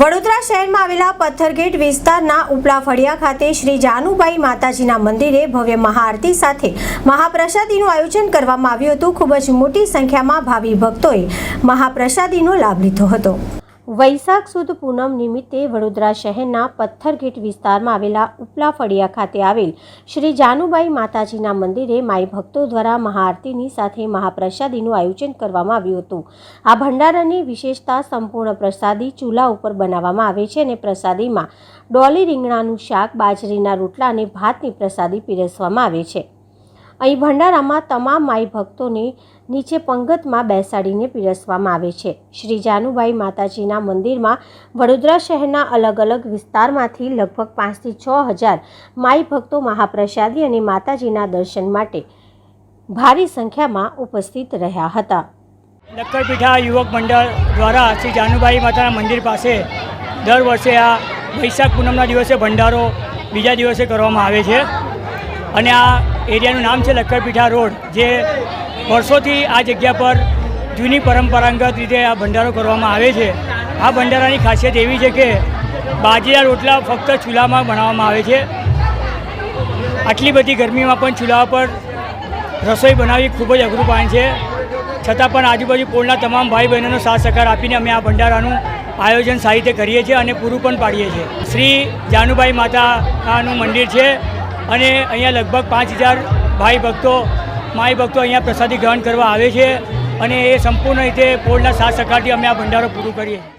વડોદરા શહેરમાં આવેલા પથ્થરગેટ વિસ્તારના ઉપલા ફળિયા ખાતે શ્રી જાનુભાઈ માતાજીના મંદિરે ભવ્ય મહાઆરતી સાથે મહાપ્રસાદીનું આયોજન કરવામાં આવ્યું હતું. ખૂબ જ મોટી સંખ્યામાં ભાવિ ભક્તોએ મહાપ્રસાદીનો લાભ લીધો હતો. વૈશાખ સુદ પૂનમ નિમિત્તે વડોદરા શહેરના પથ્થરગેટ વિસ્તારમાં આવેલા ઉપલા ફળિયા ખાતે આવેલ શ્રી જાનુબાઈ માતાજીના મંદિરે માઈ ભક્તો દ્વારા મહાઆરતીની સાથે મહાપ્રસાદીનું આયોજન કરવામાં આવ્યું હતું. આ ભંડારાની વિશેષતા સંપૂર્ણ પ્રસાદી ચૂલા ઉપર બનાવવામાં આવે છે અને પ્રસાદીમાં ડોલી રીંગણાનું શાક, બાજરીના રોટલા અને ભાતની પ્રસાદી પીરસવામાં આવે છે. અહીં ભંડારામાં તમામ માઈ ભક્તોને નીચે પંગતમાં બેસાડીને પીરસવામાં આવે છે. શ્રી જાનુભાઈ માતાજીના મંદિરમાં વડોદરા શહેરના અલગ અલગ વિસ્તારમાંથી લગભગ પાંચથી છ હજાર માઈ ભક્તો મહાપ્રસાદી અને માતાજીના દર્શન માટે ભારી સંખ્યામાં ઉપસ્થિત રહ્યા હતા. લક્કડપીઠા યુવક મંડળ દ્વારા શ્રી જાનુભાઈ માતાના મંદિર પાસે દર વર્ષે આ વૈશાખ પૂનમના દિવસે ભંડારો બીજા દિવસે કરવામાં આવે છે. અને આ એરિયાનું નામ છે લક્કરપીઠા રોડ, જે વર્ષોથી આ જગ્યા પર જૂની પરંપરાગત રીતે આ ભંડારો કરવામાં આવે છે. આ ભંડારાની ખાસિયત એવી છે કે બાજરીના રોટલા ફક્ત ચૂલામાં બનાવવામાં આવે છે. આટલી બધી ગરમીમાં પણ ચૂલા પર રસોઈ બનાવવી ખૂબ જ અઘરું કામ છે. છતાં પણ આજુબાજુ પોળના તમામ ભાઈ બહેનોનો સાથ સહકાર આપીને અમે આ ભંડારાનું આયોજન સારી રીતે કરીએ છીએ અને પૂરું પણ પાડીએ છીએ. શ્રી જાનુભાઈ માતાનું મંદિર છે. અને અહીંયા લગભગ પાંચ હજાર ભાઈ ભક્તો, માઈ ભક્તો અહીંયા પ્રસાદી ગ્રહણ કરવા આવે છે અને એ સંપૂર્ણ રીતે પોળના સાથ સહકારથી અમે આ ભંડારો પૂરું કરીએ.